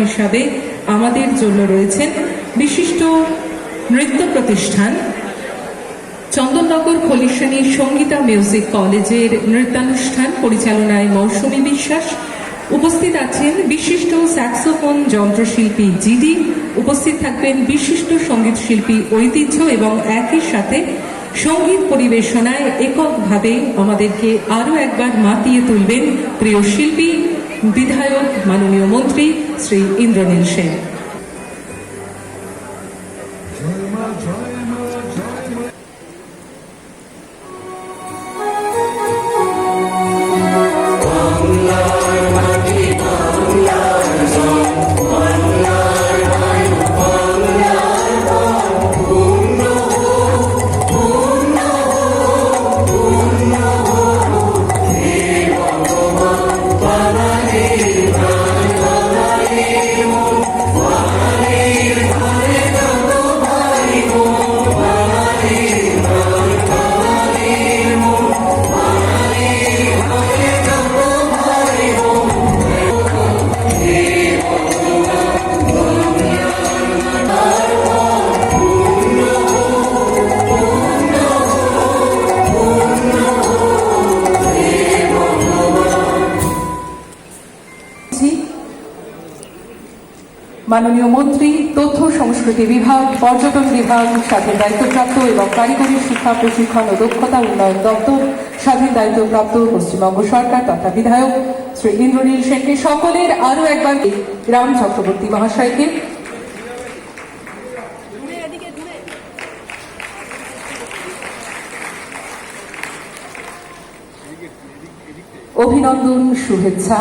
হিসাবে আমাদের জন্য রয়েছেন বিশিষ্ট নৃত্য প্রতিষ্ঠান চন্দননগর খলিশানী সঙ্গীতা মিউজিক কলেজের নৃত্যানুষ্ঠান পরিচালনায় মৌসুমী বিশ্বাস। উপস্থিত আছেন বিশিষ্ট স্যাক্সোফোন যন্ত্রশিল্পী জিডি। উপস্থিত থাকবেন বিশিষ্ট সংগীত শিল্পী ঐতিহ্য এবং একই সাথে সংগীত পরিবেশনায় এককভাবে আমাদেরকে আরও একবার মাতিয়ে তুলবেন প্রিয় শিল্পী বিধায়ক মাননীয় মন্ত্রী শ্রী ইন্দ্রনীল সেন। মাননীয় মন্ত্রী, তথ্য সংস্কৃতি বিভাগ, পর্যটন বিভাগ, স্বাধীন দায়িত্বপ্রাপ্ত এবং কারিগরি শিক্ষা, প্রশিক্ষণ ও দক্ষতা উন্নয়ন দপ্তর, স্বাধীন দায়িত্বপ্রাপ্ত পশ্চিমবঙ্গ সরকার তথা বিধায়ক শ্রী ইন্দ্রনীল সেনকে সকলের আরও একবার রাম চক্রবর্তী মহাশয়কে। অভিনন্দন, শুভেচ্ছা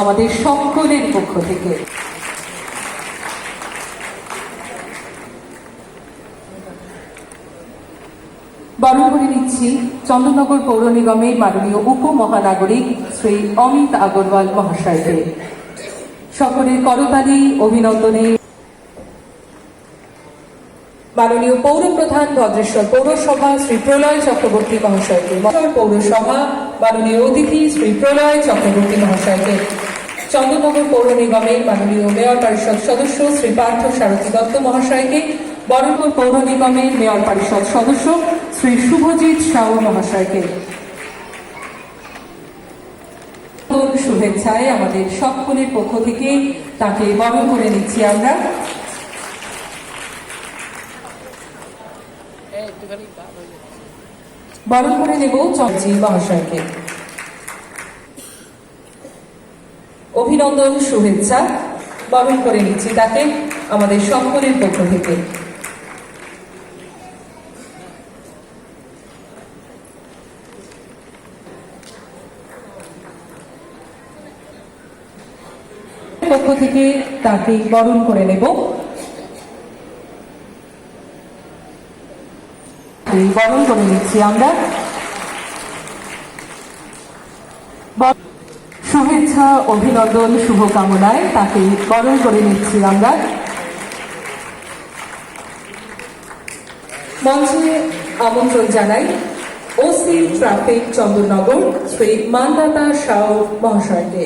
আমাদের সকলের পক্ষ থেকে বরণ করে নিচ্ছি চন্দননগর পৌর নিগমের মাননীয় উপমহানাগরিক শ্রী অমিত আগরওয়াল মহাশয়কে। সকলের করতালি, অভিনন্দনে। মাননীয় পৌর প্রধান ভদ্রেশ্বর পৌরসভা শ্রী প্রলয় চক্রবর্তী মহাশয়কে। মহাশয় পৌরসভা, মাননীয় অতিথি শ্রী প্রলয় চক্রবর্তী মহাশয়কে। চন্দ্রনগর পৌর নিগমের মাননীয় মেয়র পরিষদ সদস্য শ্রী পার্থ সারথী দত্ত মহাশয়কে। বরণপুর পৌর নিগমের মেয়র পরিষদ সদস্য শ্রী শুভজিৎ সাউ মহাশয়কে। শুভেচ্ছায় আমাদের সকলের পক্ষ থেকে তাকে বরণ করে নিচ্ছি আমরা। বরণ করে নেব চঞ্চী মহাশয়কে। অভিনন্দন, শুভেচ্ছা। বরণ করে নিচ্ছি তাকে, আমাদের সকলের পক্ষ থেকে পক্ষ থেকে তাকে বরণ করে নেব। বরণ করে নিচ্ছি আমরা। শুভেচ্ছা, অভিনন্দন, শুভকামনায় তাকে বরণ করে নিচ্ছি আমরা। মঞ্চে আমন্ত্রণ জানাই ওসি ট্রাফিক চন্দননগর শ্রী মানদাতা সাউ মহাশয়কে।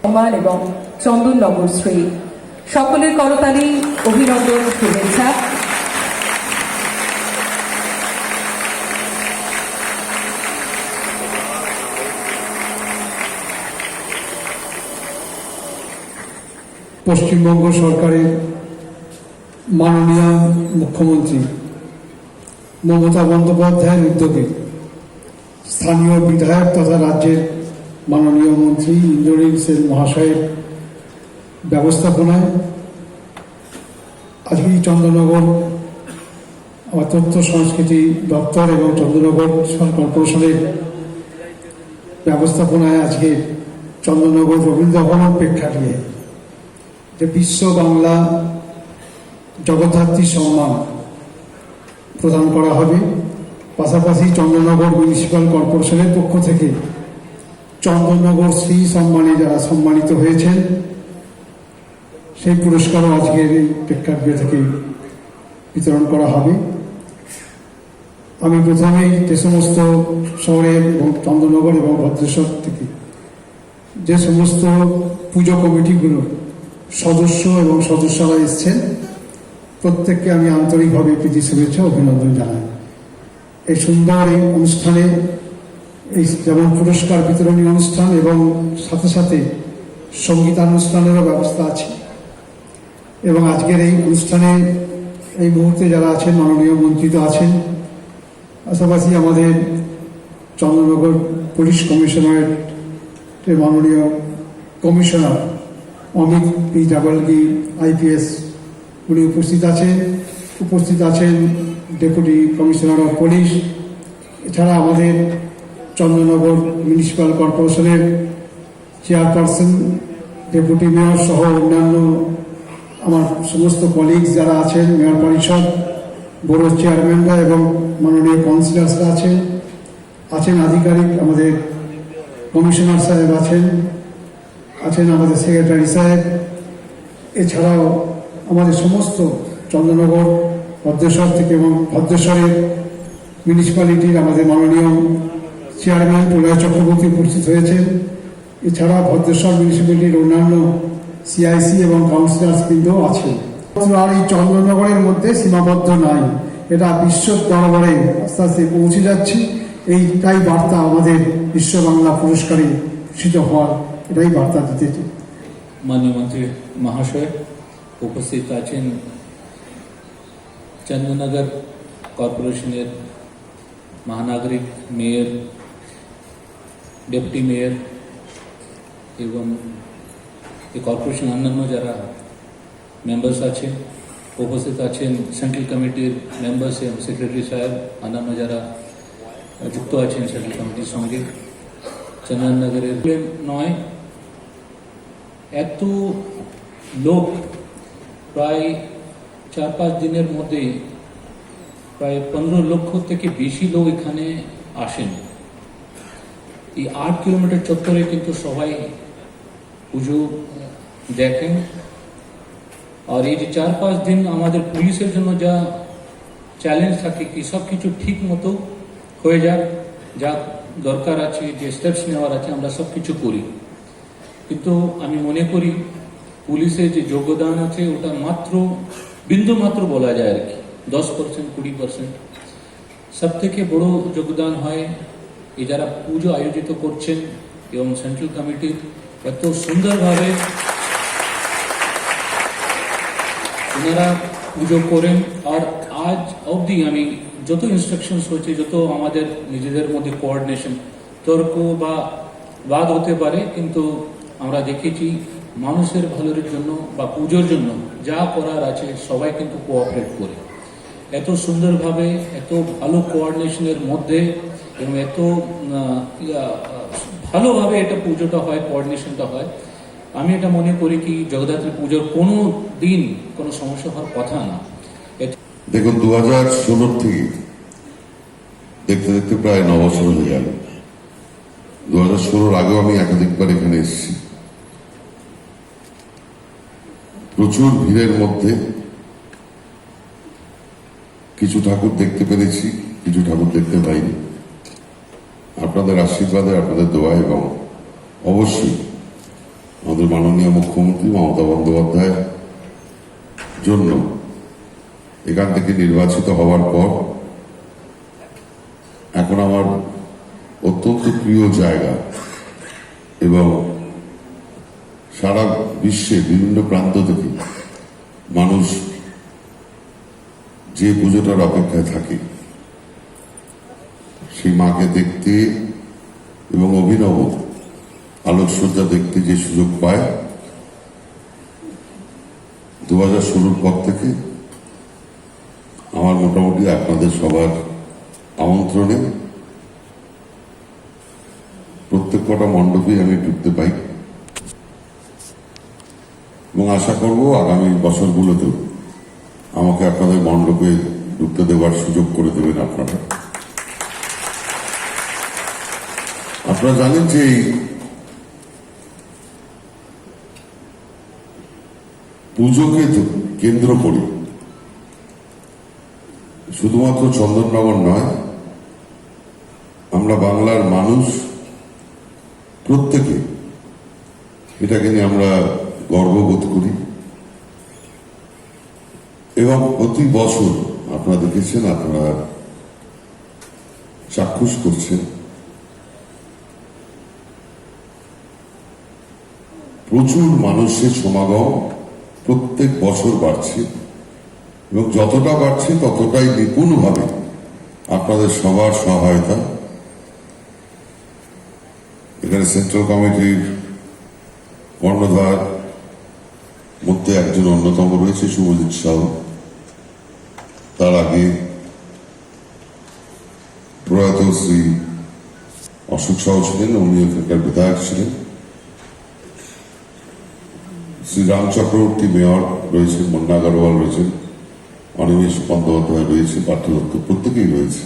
সম্মান এবং চন্দননগর শ্রী সকলের করতালি অভিনন্দন, শুভেচ্ছা। পশ্চিমবঙ্গ সরকারের মাননীয় মুখ্যমন্ত্রী মমতা বন্দ্যোপাধ্যায়ের উদ্যোগে স্থানীয় বিধায়ক তথা রাজ্যের মাননীয় মন্ত্রী ইন্দ্রনীল সেন মহাশয়ের ব্যবস্থাপনায় আজকে চন্দ্রনগর, আমার তথ্য সংস্কৃতি দপ্তর এবং চন্দ্রনগর কর্পোরেশনের ব্যবস্থাপনায় আজকে চন্দ্রনগর রবীন্দ্রভবন প্রেক্ষাগৃহে যে বিশ্ব বাংলা জগদ্ধাত্রী সম্মান প্রদান করা হবে। পাশাপাশি চন্দ্রনগর মিউনিসিপ্যাল কর্পোরেশনের পক্ষ থেকে চন্দ্রনগর শ্রী সম্মানে যারা সম্মানিত হয়েছেন, সেই পুরস্কারও আজকের এই প্রেক্ষাগৃহ থেকে বিতরণ করা হবে। আমি প্রথমেই যে সমস্ত শহরে এবং চন্দ্রনগর এবং ভদ্রেশ্বর থেকে যে সমস্ত পুজো কমিটিগুলো সদস্য এবং সদস্যরা এসছেন, প্রত্যেককে আমি আন্তরিকভাবে প্রীতি শুভেচ্ছা, অভিনন্দন জানাই। এই সুন্দর এই অনুষ্ঠানে এই যেমন পুরস্কার বিতরণী অনুষ্ঠান এবং সাথে সাথে সঙ্গীতানুষ্ঠানেরও ব্যবস্থা আছে। এবং আজকের এই অনুষ্ঠানে এই মুহূর্তে যারা আছেন, মাননীয় মন্ত্রী তো আছেন, পাশাপাশি আমাদের চন্দ্রনগর পুলিশ কমিশনারের মাননীয় কমিশনার অমিত পি জাগলগি আইপিএস, উনি উপস্থিত আছেন। উপস্থিত আছেন ডেপুটি কমিশনার অফ পুলিশ। এছাড়া আমাদের চন্দ্রনগর মিউনিসিপ্যাল কর্পোরেশনের চেয়ারপারসন, ডেপুটি মেয়র সহ অন্যান্য আমার সমস্ত কলিগস যারা আছেন, মেয়র পরিষদ বড় চেয়ারম্যানরা এবং মাননীয় কাউন্সিলার্সরা আছেন আছেন আধিকারিক, আমাদের কমিশনার সাহেব আছেন আছেন আমাদের সেক্রেটারি সাহেব। এছাড়াও আমাদের সমস্ত চন্দ্রনগর, ভদ্রেশ্বর থেকে এবং ভদ্রেশ্বরের মিউনিসিপ্যালিটির আমাদের মাননীয় চেয়ারম্যান প্রলয় চক্রবর্তী উপস্থিত হয়েছেন। এছাড়া ভদ্রেশ্বর মিউনিসিপ্যালিটির অন্যান্য সিআইসি এবং কাউন্সিলার্স কিন্তু আছে আর এই চন্দ্রনগরের মধ্যে সীমাবদ্ধ নাই এটা বিশ্ব দরবারে আস্তে আস্তে পৌঁছে যাচ্ছি। এইটাই বার্তা আমাদের বিশ্ব বাংলা পুরস্কারে ভূষিত হওয়ার এটাই বার্তা দিতে মাননীয় মন্ত্রী মহাশয় উপস্থিত আছেন। চন্দ্রনগর কর্পোরেশনের মহানাগরিক মেয়র ডেপুটি মেয়র এবং এই কর্পোরেশন অন্যান্য যারা মেম্বার্স আছেন, উপস্থিত আছেন সেন্ট্রাল কমিটির মেম্বার্স এবং সেক্রেটারি সাহেব, অন্যান্য যারা যুক্ত আছেন সেন্ট্রাল কমিটির সঙ্গে চন্দননগরের নয়। এত লোক প্রায় চার পাঁচ দিনের মধ্যে প্রায় পনেরো লক্ষ থেকে বেশি লোক এখানে আসেন। এই আট কিলোমিটার চত্বরে কিন্তু সবাই পুজো দেখেন। আর এই যে চার পাঁচ দিন আমাদের পুলিশের জন্য যা চ্যালেঞ্জ থাকে কি সব কিছু ঠিক মতো হয়ে যাক, যা দরকার আছে, যে স্টেপস নেওয়ার আছে, আমরা সব কিছু করি। কিন্তু আমি মনে করি পুলিশের যে যোগদান আছে, ওটা মাত্র, বিন্দু মাত্র বলা যায় আর কি। দশ পার্সেন্ট কুড়ি পার্সেন্ট সব থেকে বড় যোগদান হয় এই যারা পুজো আয়োজিত করছেন এবং সেন্ট্রাল কমিটির এত সুন্দরভাবে ওনারা পুজো করেন। আর আজ অবধি আমি যত ইনস্ট্রাকশনস হচ্ছে যত আমাদের নিজেদের মধ্যে কোঅর্ডিনেশন তর্ক বা বাদ হতে পারে, কিন্তু আমরা দেখেছি মানুষের ভালোর জন্য বা পুজোর জন্য যা করার আছে, সবাই কিন্তু কোঅপারেট করে। এত সুন্দরভাবে, এত ভালো কোঅর্ডিনেশনের মধ্যে এবং এত ভালোভাবে এটা পুজোটা হয় কোঅর্ডিনেশনটা হয়। আমি এটা মনে করি কি, জগদ্ধাত্রী পুজোর কোনো দিন কোনো সমস্যা হওয়ার কথা না। দেখুন দু হাজার ষোলোর থেকে দেখতে দেখতে প্রায় ন বছর হয়ে গেল। দু হাজার ষোলোর আগেও আমি একাধিকবার এখানে এসেছি। প্রচুর ভিড়ের মধ্যে কিছু ঠাকুর দেখতে পেরেছি, কিছু ঠাকুর দেখতে পাইনি। আপনাদের আশীর্বাদে, আপনাদের দোয়া এবং অবশ্যই আমাদের মাননীয় মুখ্যমন্ত্রী মমতা বন্দ্যোপাধ্যায়ের জন্য এখান থেকে নির্বাচিত হওয়ার পর এখন আমার অত্যন্ত প্রিয় জায়গা এবং সারা বিশ্বে বিভিন্ন প্রান্ত থেকে মানুষ যে পুজোটার অপেক্ষায় থাকে সেই মাকে দেখতে এবং অভিনব আলোকসজ্জা দেখতে যে সুযোগ পায় দু হাজার ষোলোর পর থেকে আমার মোটামুটি আপনাদের সবার আমন্ত্রণে প্রত্যেক কটা মণ্ডপে আমি ঢুকতে পাই। এবং আশা করব আগামী বছরগুলোতেও আমাকে আপনাদের মণ্ডপে ঢুকতে দেওয়ার সুযোগ করে দেবেন আপনারা। আপনারা জানেন যে পুজোকে কেন্দ্র করে। শুধুমাত্র চন্দননগর নয়, আমরা বাংলার মানুষ প্রত্যেকে এটাকে নিয়ে আমরা গর্ববোধ করি। এবং প্রতি বছর আপনারা দেখেছেন, আপনারা চাক্ষুষ করছেন। প্রচুর মানুষের সমাগম প্রত্যেক বছর বাড়ছে। এবং যতটা বাড়ছে, ততটাই নিপুণভাবে আপনাদের সবার সহায়তা। এখানে সেন্ট্রাল কমিটির কর্ণধার মধ্যে একজন অন্যতম রয়েছে, শুভজিৎ সাহু। তার আগে প্রয়াত শ্রী অশোক সাহু ছিলেন উনি এখানকার বিধায়ক ছিলেন। শ্রী রাম চক্রবর্তী মেয়র রয়েছেন, মুন্না আগরওয়াল রয়েছেন, অনিমেষ বন্দ্যোপাধ্যায় রয়েছে, পার্থ দত্ত প্রত্যেকেই রয়েছে।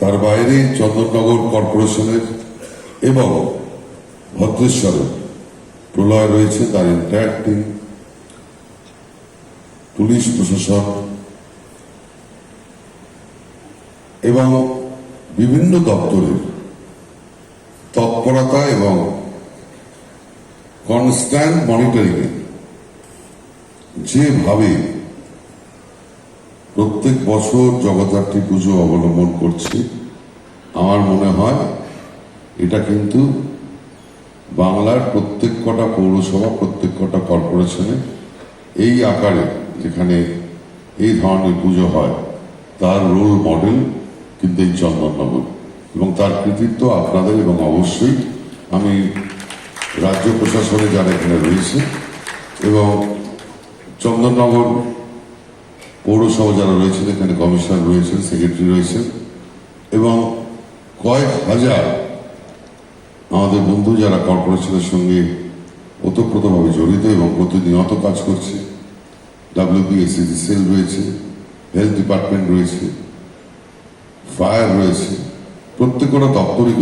তার বাইরে চন্দননগর কর্পোরেশনের এবং ভদ্রেশ্বরের প্রলয় রয়েছে, তার এন্টায়ার টিম পুলিশ প্রশাসন এবং বিভিন্ন দপ্তরের তৎপরতা এবং কনস্ট্যান্ট মনিটরিং যেভাবে প্রত্যেক বছর জগদ্ধাত্রী পুজো অবলম্বন করছে, আমার মনে হয় এটা কিন্তু বাংলার প্রত্যেক কটা পৌরসভা, প্রত্যেক কটা কর্পোরেশনে এই আকারে যেখানে এই ধরনের পুজো হয়, তার রোল মডেল কিন্তু এই চন্দননগর। এবং তার কৃতিত্ব আপনাদের এবং অবশ্যই আমি রাজ্য প্রশাসনে যারা এখানে রয়েছে এবং চন্দননগর পৌরসভা যারা রয়েছেন, এখানে কমিশনার রয়েছেন, সেক্রেটারি রয়েছেন, এবং কয়েক হাজার আমাদের বন্ধু যারা কর্পোরেশনের সঙ্গে ওতপ্রোতভাবে জড়িত এবং প্রতিনিয়ত কাজ করছে ডাব্লিউবিএসসি সেল রয়েছে, হেলথ ডিপার্টমেন্ট রয়েছে, ফায়ার রয়েছে, প্রত্যেকটা দপ্তরই